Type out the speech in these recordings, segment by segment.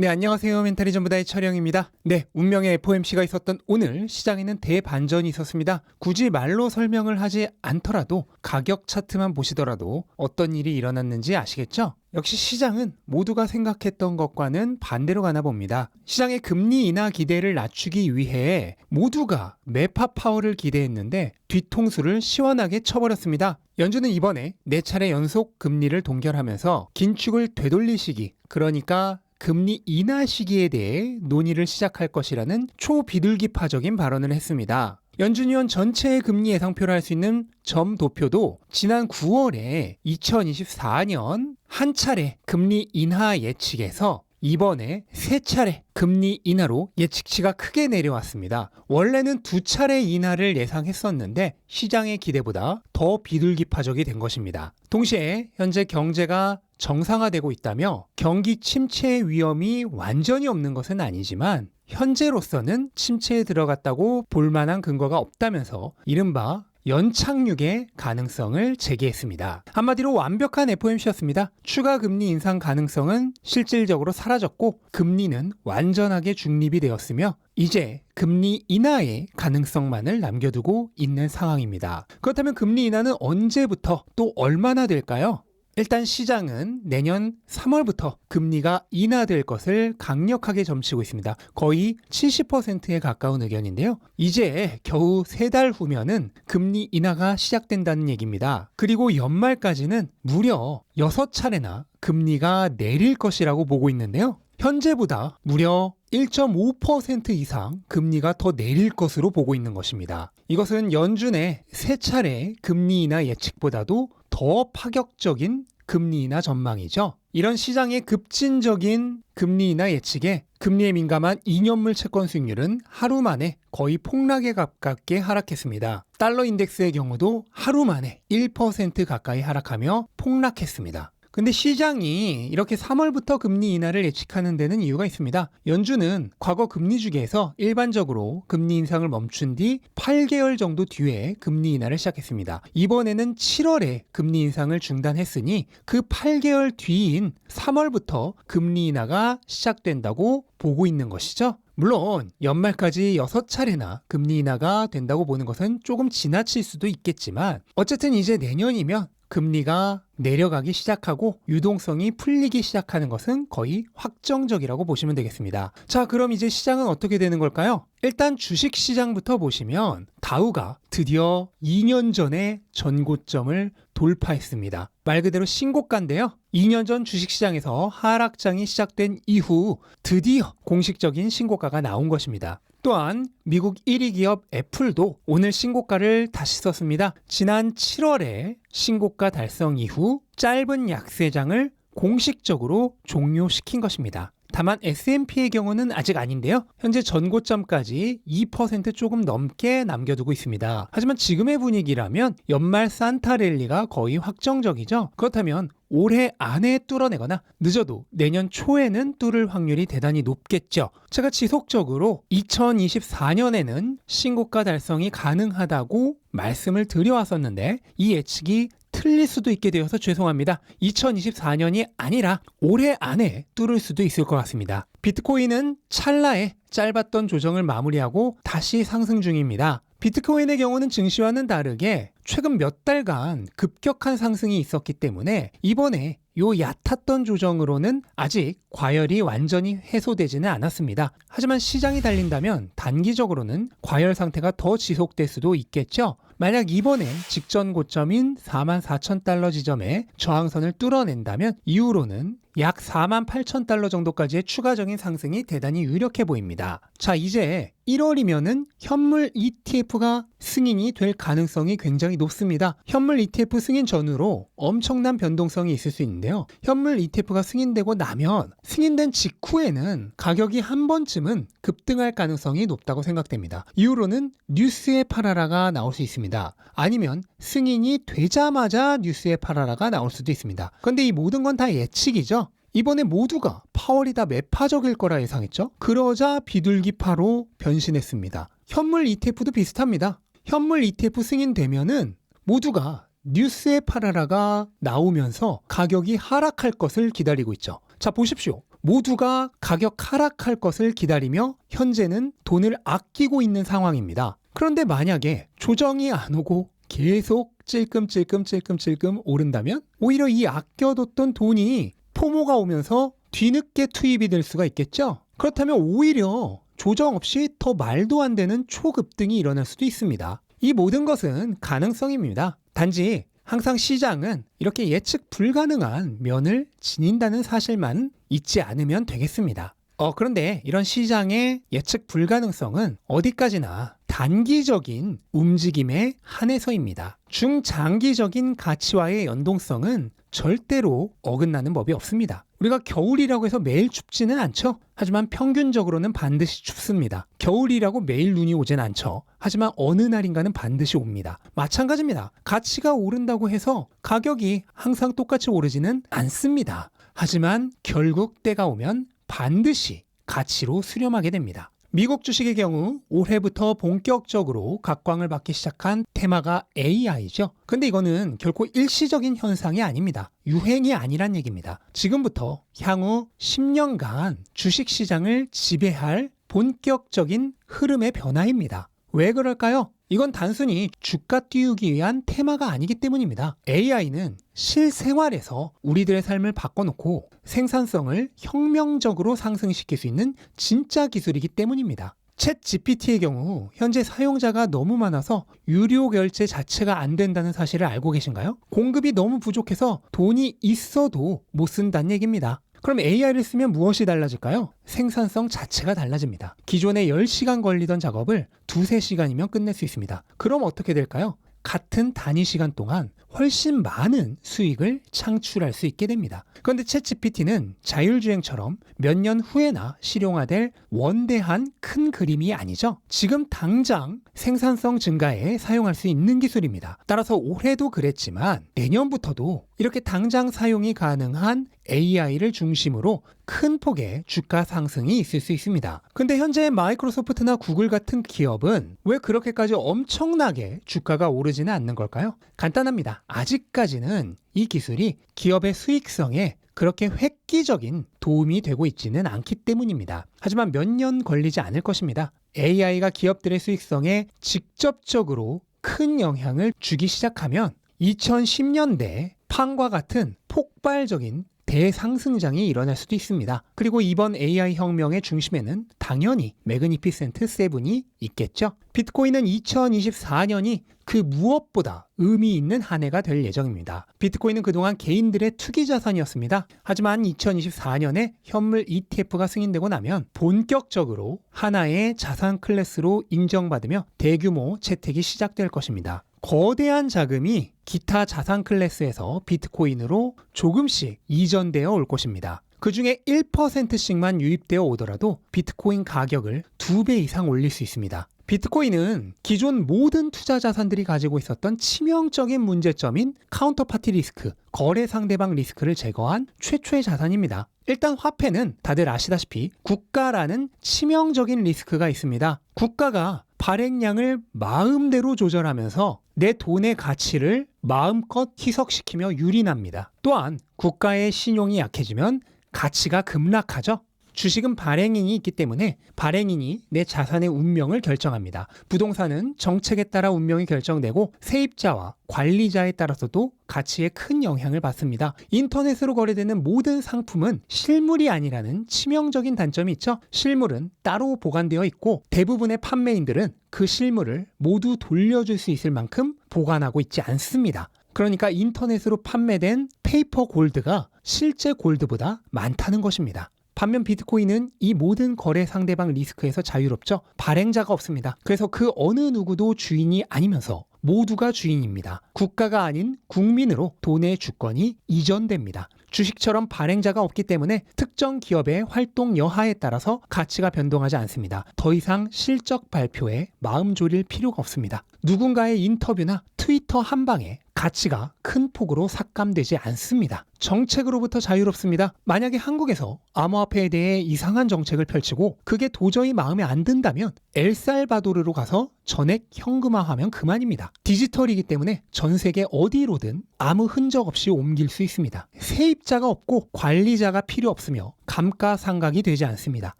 네, 안녕하세요. 멘탈이 전부다의 촬영입니다. 네, 운명의 FOMC가 있었던 오늘 시장에는 대반전이 있었습니다. 굳이 말로 설명을 하지 않더라도 가격 차트만 보시더라도 어떤 일이 일어났는지 아시겠죠? 역시 시장은 모두가 생각했던 것과는 반대로 가나 봅니다. 시장의 금리 인하 기대를 낮추기 위해 모두가 매파 파워를 기대했는데 뒤통수를 시원하게 쳐버렸습니다. 연준은 이번에 네 차례 연속 금리를 동결하면서 긴축을 되돌리시기, 그러니까 금리 인하 시기에 대해 논의를 시작할 것이라는 초비둘기파적인 발언을 했습니다. 연준 위원 전체의 금리 예상표를 할 수 있는 점 도표도 지난 9월에 2024년 한 차례 금리 인하 예측에서 이번에 세 차례 금리 인하로 예측치가 크게 내려왔습니다. 원래는 두 차례 인하를 예상했었는데 시장의 기대보다 더 비둘기파적이 된 것입니다. 동시에 현재 경제가 정상화되고 있다며 경기 침체 위험이 완전히 없는 것은 아니지만 현재로서는 침체에 들어갔다고 볼 만한 근거가 없다면서 이른바 연착륙의 가능성을 제기했습니다. 한마디로 완벽한 FOMC였습니다. 추가 금리 인상 가능성은 실질적으로 사라졌고 금리는 완전하게 중립이 되었으며 이제 금리 인하의 가능성만을 남겨두고 있는 상황입니다. 그렇다면 금리 인하는 언제부터 또 얼마나 될까요? 일단 시장은 내년 3월부터 금리가 인하될 것을 강력하게 점치고 있습니다. 거의 70%에 가까운 의견인데요. 이제 겨우 세달 후면은 금리 인하가 시작된다는 얘기입니다. 그리고 연말까지는 무려 6차례나 금리가 내릴 것이라고 보고 있는데요. 현재보다 무려 1.5% 이상 금리가 더 내릴 것으로 보고 있는 것입니다. 이것은 연준의 세 차례 금리 인하 예측보다도 더 파격적인 금리 인하 전망이죠. 이런 시장의 급진적인 금리 인하 예측에 금리에 민감한 2년물 채권 수익률은 하루 만에 거의 폭락에 가깝게 하락했습니다. 달러 인덱스의 경우도 하루 만에 1% 가까이 하락하며 폭락했습니다. 근데 시장이 이렇게 3월부터 금리 인하를 예측하는 데는 이유가 있습니다. 연준은 과거 금리 주기에서 일반적으로 금리 인상을 멈춘 뒤 8개월 정도 뒤에 금리 인하를 시작했습니다. 이번에는 7월에 금리 인상을 중단했으니 그 8개월 뒤인 3월부터 금리 인하가 시작된다고 보고 있는 것이죠. 물론 연말까지 6차례나 금리 인하가 된다고 보는 것은 조금 지나칠 수도 있겠지만 어쨌든 이제 내년이면 금리가 내려가기 시작하고 유동성이 풀리기 시작하는 것은 거의 확정적이라고 보시면 되겠습니다. 자, 그럼 이제 시장은 어떻게 되는 걸까요? 일단 주식 시장부터 보시면 다우가 드디어 2년 전에 전고점을 돌파했습니다. 말 그대로 신고가인데요. 2년 전 주식시장에서 하락장이 시작된 이후 드디어 공식적인 신고가가 나온 것입니다. 또한 미국 1위 기업 애플도 오늘 신고가를 다시 썼습니다. 지난 7월에 신고가 달성 이후 짧은 약세장을 공식적으로 종료시킨 것입니다. 다만 S&P의 경우는 아직 아닌데요. 현재 전고점까지 2% 조금 넘게 남겨두고 있습니다. 하지만 지금의 분위기라면 연말 산타 랠리가 거의 확정적이죠. 그렇다면 올해 안에 뚫어내거나 늦어도 내년 초에는 뚫을 확률이 대단히 높겠죠. 제가 지속적으로 2024년에는 신고가 달성이 가능하다고 말씀을 드려왔었는데 이 예측이 틀릴 수도 있게 되어서 죄송합니다. 2024년이 아니라 올해 안에 뚫을 수도 있을 것 같습니다. 비트코인은 찰나에 짧았던 조정을 마무리하고 다시 상승 중입니다. 비트코인의 경우는 증시와는 다르게 최근 몇 달간 급격한 상승이 있었기 때문에 이번에 요 얕았던 조정으로는 아직 과열이 완전히 해소되지는 않았습니다. 하지만 시장이 달린다면 단기적으로는 과열 상태가 더 지속될 수도 있겠죠. 만약 이번에 직전 고점인 4만 4천 달러 지점에 저항선을 뚫어낸다면 이후로는 약 4만 8천 달러 정도까지의 추가적인 상승이 대단히 유력해 보입니다. 자, 이제 1월이면은 현물 ETF가 승인이 될 가능성이 굉장히 높습니다. 현물 ETF 승인 전후로 엄청난 변동성이 있을 수 있는데요. 현물 ETF가 승인되고 나면 승인된 직후에는 가격이 한 번쯤은 급등할 가능성이 높다고 생각됩니다. 이후로는 뉴스에 팔아라가 나올 수 있습니다. 아니면 승인이 되자마자 뉴스에 팔아라가 나올 수도 있습니다. 그런데 이 모든 건 다 예측이죠. 이번에 모두가 파월이 다 매파적일 거라 예상했죠. 그러자 비둘기파로 변신했습니다. 현물 ETF도 비슷합니다. 현물 ETF 승인되면은 모두가 뉴스에 팔아라가 나오면서 가격이 하락할 것을 기다리고 있죠. 자, 보십시오. 모두가 가격 하락할 것을 기다리며 현재는 돈을 아끼고 있는 상황입니다. 그런데 만약에 조정이 안 오고 계속 찔끔찔끔찔끔찔끔 오른다면 오히려 이 아껴뒀던 돈이 포모가 오면서 뒤늦게 투입이 될 수가 있겠죠? 그렇다면 오히려 조정 없이 더 말도 안 되는 초급등이 일어날 수도 있습니다. 이 모든 것은 가능성입니다. 단지 항상 시장은 이렇게 예측 불가능한 면을 지닌다는 사실만 잊지 않으면 되겠습니다. 어, 그런데 이런 시장의 예측 불가능성은 어디까지나 단기적인 움직임에 한해서입니다. 중장기적인 가치와의 연동성은 절대로 어긋나는 법이 없습니다. 우리가 겨울이라고 해서 매일 춥지는 않죠. 하지만 평균적으로는 반드시 춥습니다. 겨울이라고 매일 눈이 오진 않죠. 하지만 어느 날인가는 반드시 옵니다. 마찬가지입니다. 가치가 오른다고 해서 가격이 항상 똑같이 오르지는 않습니다. 하지만 결국 때가 오면 반드시 가치로 수렴하게 됩니다. 미국 주식의 경우 올해부터 본격적으로 각광을 받기 시작한 테마가 AI죠. 근데 이거는 결코 일시적인 현상이 아닙니다. 유행이 아니란 얘기입니다. 지금부터 향후 10년간 주식 시장을 지배할 본격적인 흐름의 변화입니다. 왜 그럴까요? 이건 단순히 주가 띄우기 위한 테마가 아니기 때문입니다. AI는 실생활에서 우리들의 삶을 바꿔놓고 생산성을 혁명적으로 상승시킬 수 있는 진짜 기술이기 때문입니다. 챗 GPT의 경우 현재 사용자가 너무 많아서 유료 결제 자체가 안 된다는 사실을 알고 계신가요? 공급이 너무 부족해서 돈이 있어도 못 쓴다는 얘기입니다. 그럼 AI를 쓰면 무엇이 달라질까요? 생산성 자체가 달라집니다. 기존에 10시간 걸리던 작업을 2, 3시간이면 끝낼 수 있습니다. 그럼 어떻게 될까요? 같은 단위 시간 동안 훨씬 많은 수익을 창출할 수 있게 됩니다. 그런데 챗GPT는 자율주행처럼 몇 년 후에나 실용화될 원대한 큰 그림이 아니죠. 지금 당장 생산성 증가에 사용할 수 있는 기술입니다. 따라서 올해도 그랬지만 내년부터도 이렇게 당장 사용이 가능한 AI를 중심으로 큰 폭의 주가 상승이 있을 수 있습니다. 근데 현재 마이크로소프트나 구글 같은 기업은 왜 그렇게까지 엄청나게 주가가 오르지는 않는 걸까요? 간단합니다. 아직까지는 이 기술이 기업의 수익성에 그렇게 획기적인 도움이 되고 있지는 않기 때문입니다. 하지만 몇 년 걸리지 않을 것입니다. AI가 기업들의 수익성에 직접적으로 큰 영향을 주기 시작하면 2010년대 팡과 같은 폭발적인 대상승장이 일어날 수도 있습니다. 그리고 이번 AI 혁명의 중심에는 당연히 매그니피센트 세븐이 있겠죠. 비트코인은 2024년이 그 무엇보다 의미 있는 한 해가 될 예정입니다. 비트코인은 그동안 개인들의 투기 자산이었습니다. 하지만 2024년에 현물 ETF가 승인되고 나면 본격적으로 하나의 자산 클래스로 인정받으며 대규모 채택이 시작될 것입니다. 거대한 자금이 기타 자산 클래스에서 비트코인으로 조금씩 이전되어 올 것입니다. 그 중에 1%씩만 유입되어 오더라도 비트코인 가격을 2배 이상 올릴 수 있습니다. 비트코인은 기존 모든 투자 자산들이 가지고 있었던 치명적인 문제점인 카운터파티 리스크, 거래 상대방 리스크를 제거한 최초의 자산입니다. 일단 화폐는 다들 아시다시피 국가라는 치명적인 리스크가 있습니다. 국가가 발행량을 마음대로 조절하면서 내 돈의 가치를 마음껏 희석시키며 유린합니다. 또한 국가의 신용이 약해지면 가치가 급락하죠. 주식은 발행인이 있기 때문에 발행인이 내 자산의 운명을 결정합니다. 부동산은 정책에 따라 운명이 결정되고 세입자와 관리자에 따라서도 가치에 큰 영향을 받습니다. 인터넷으로 거래되는 모든 상품은 실물이 아니라는 치명적인 단점이 있죠. 실물은 따로 보관되어 있고 대부분의 판매인들은 그 실물을 모두 돌려줄 수 있을 만큼 보관하고 있지 않습니다. 그러니까 인터넷으로 판매된 페이퍼 골드가 실제 골드보다 많다는 것입니다. 반면 비트코인은 이 모든 거래 상대방 리스크에서 자유롭죠. 발행자가 없습니다. 그래서 그 어느 누구도 주인이 아니면서 모두가 주인입니다. 국가가 아닌 국민으로 돈의 주권이 이전됩니다. 주식처럼 발행자가 없기 때문에 특정 기업의 활동 여하에 따라서 가치가 변동하지 않습니다. 더 이상 실적 발표에 마음 졸일 필요가 없습니다. 누군가의 인터뷰나 트위터 한 방에 가치가 큰 폭으로 삭감되지 않습니다. 정책으로부터 자유롭습니다. 만약에 한국에서 암호화폐에 대해 이상한 정책을 펼치고 그게 도저히 마음에 안 든다면 엘살바도르로 가서 전액 현금화하면 그만입니다. 디지털이기 때문에 전 세계 어디로든 아무 흔적 없이 옮길 수 있습니다. 세입자가 없고 관리자가 필요 없으며 감가상각이 되지 않습니다.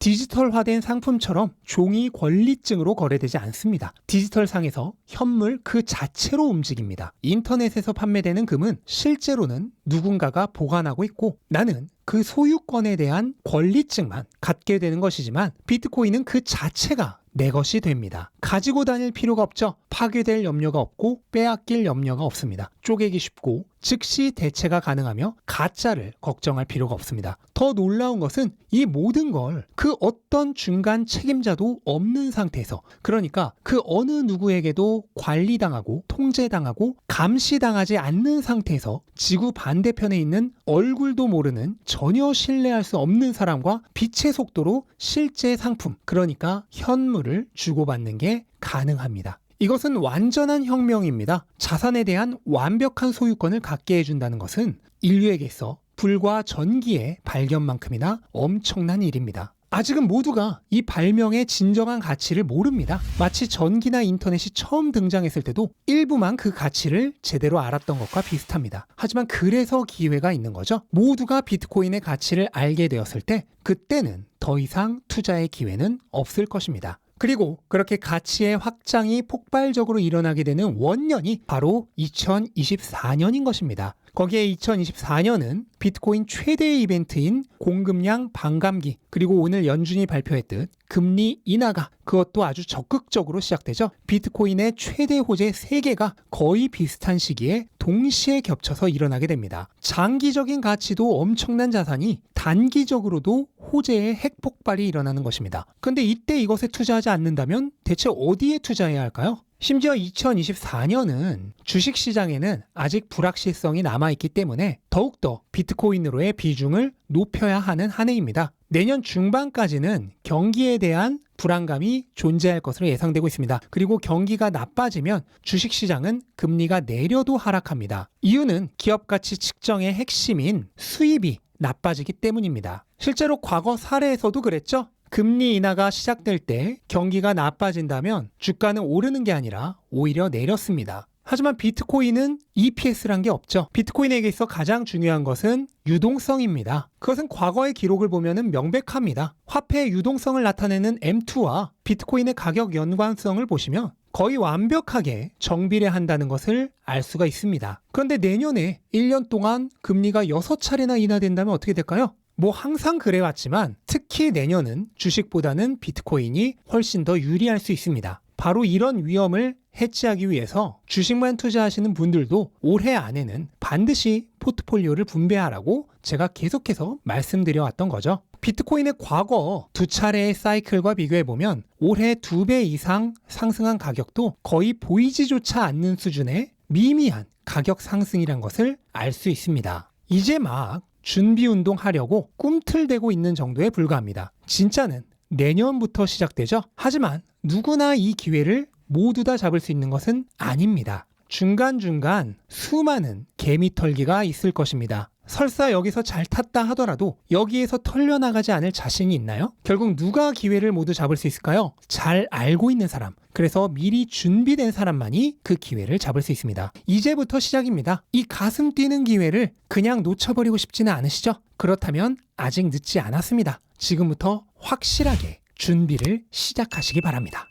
디지털화된 상품처럼 종이 권리증으로 거래되지 않습니다. 디지털상에서 현물 그 자체로 움직입니다. 인터넷에서 판매되는 금은 실제로는 누군가가 보관하고 있고 나는 그 소유권에 대한 권리증만 갖게 되는 것이지만 비트코인은 그 자체가 내 것이 됩니다. 가지고 다닐 필요가 없죠. 파괴될 염려가 없고 빼앗길 염려가 없습니다. 쪼개기 쉽고 즉시 대체가 가능하며 가짜를 걱정할 필요가 없습니다. 더 놀라운 것은 이 모든 걸 그 어떤 중간 책임자도 없는 상태에서 그러니까 그 어느 누구에게도 관리당하고 통제당하고 감시당하지 않는 상태에서 지구 반대편에 있는 얼굴도 모르는 전혀 신뢰할 수 없는 사람과 빛의 속도로 실제 상품 그러니까 현물 을 주고받는 게 가능합니다. 이것은 완전한 혁명입니다. 자산에 대한 완벽한 소유권을 갖게 해준다는 것은 인류에게 있어 불과 전기의 발견만큼이나 엄청난 일입니다. 아직은 모두가 이 발명의 진정한 가치를 모릅니다. 마치 전기나 인터넷이 처음 등장했을 때도 일부만 그 가치를 제대로 알았던 것과 비슷합니다. 하지만 그래서 기회가 있는 거죠. 모두가 비트코인의 가치를 알게 되었을 때 그때는 더 이상 투자의 기회는 없을 것입니다. 그리고 그렇게 가치의 확장이 폭발적으로 일어나게 되는 원년이 바로 2024년인 것입니다. 거기에 2024년은 비트코인 최대 이벤트인 공급량 반감기 그리고 오늘 연준이 발표했듯 금리 인하가 그것도 아주 적극적으로 시작되죠. 비트코인의 최대 호재 3개가 거의 비슷한 시기에 동시에 겹쳐서 일어나게 됩니다. 장기적인 가치도 엄청난 자산이 단기적으로도 호재의 핵폭발이 일어나는 것입니다. 근데 이때 이것에 투자하지 않는다면 대체 어디에 투자해야 할까요? 심지어 2024년은 주식 시장에는 아직 불확실성이 남아있기 때문에 더욱더 비트코인으로의 비중을 높여야 하는 한 해입니다. 내년 중반까지는 경기에 대한 불안감이 존재할 것으로 예상되고 있습니다. 그리고 경기가 나빠지면 주식시장은 금리가 내려도 하락합니다. 이유는 기업 가치 측정의 핵심인 수입이 나빠지기 때문입니다. 실제로 과거 사례에서도 그랬죠? 금리 인하가 시작될 때 경기가 나빠진다면 주가는 오르는 게 아니라 오히려 내렸습니다. 하지만 비트코인은 EPS란 게 없죠. 비트코인에게 있어 가장 중요한 것은 유동성입니다. 그것은 과거의 기록을 보면 명백합니다. 화폐의 유동성을 나타내는 M2와 비트코인의 가격 연관성을 보시면 거의 완벽하게 정비례한다는 것을 알 수가 있습니다. 그런데 내년에 1년 동안 금리가 6차례나 인하된다면 어떻게 될까요? 뭐 항상 그래왔지만 특히 내년은 주식보다는 비트코인이 훨씬 더 유리할 수 있습니다. 바로 이런 위험을 해치하기 위해서 주식만 투자하시는 분들도 올해 안에는 반드시 포트폴리오를 분배하라고 제가 계속해서 말씀드려 왔던 거죠. 비트코인의 과거 두 차례의 사이클과 비교해 보면 올해 두 배 이상 상승한 가격도 거의 보이지조차 않는 수준의 미미한 가격 상승이란 것을 알 수 있습니다. 이제 막 준비 운동 하려고 꿈틀대고 있는 정도에 불과합니다. 진짜는 내년부터 시작되죠. 하지만 누구나 이 기회를 모두 다 잡을 수 있는 것은 아닙니다. 중간중간 수많은 개미털기가 있을 것입니다. 설사 여기서 잘 탔다 하더라도 여기에서 털려나가지 않을 자신이 있나요? 결국 누가 기회를 모두 잡을 수 있을까요? 잘 알고 있는 사람. 그래서 미리 준비된 사람만이 그 기회를 잡을 수 있습니다. 이제부터 시작입니다. 이 가슴 뛰는 기회를 그냥 놓쳐버리고 싶지는 않으시죠? 그렇다면 아직 늦지 않았습니다. 지금부터 확실하게 준비를 시작하시기 바랍니다.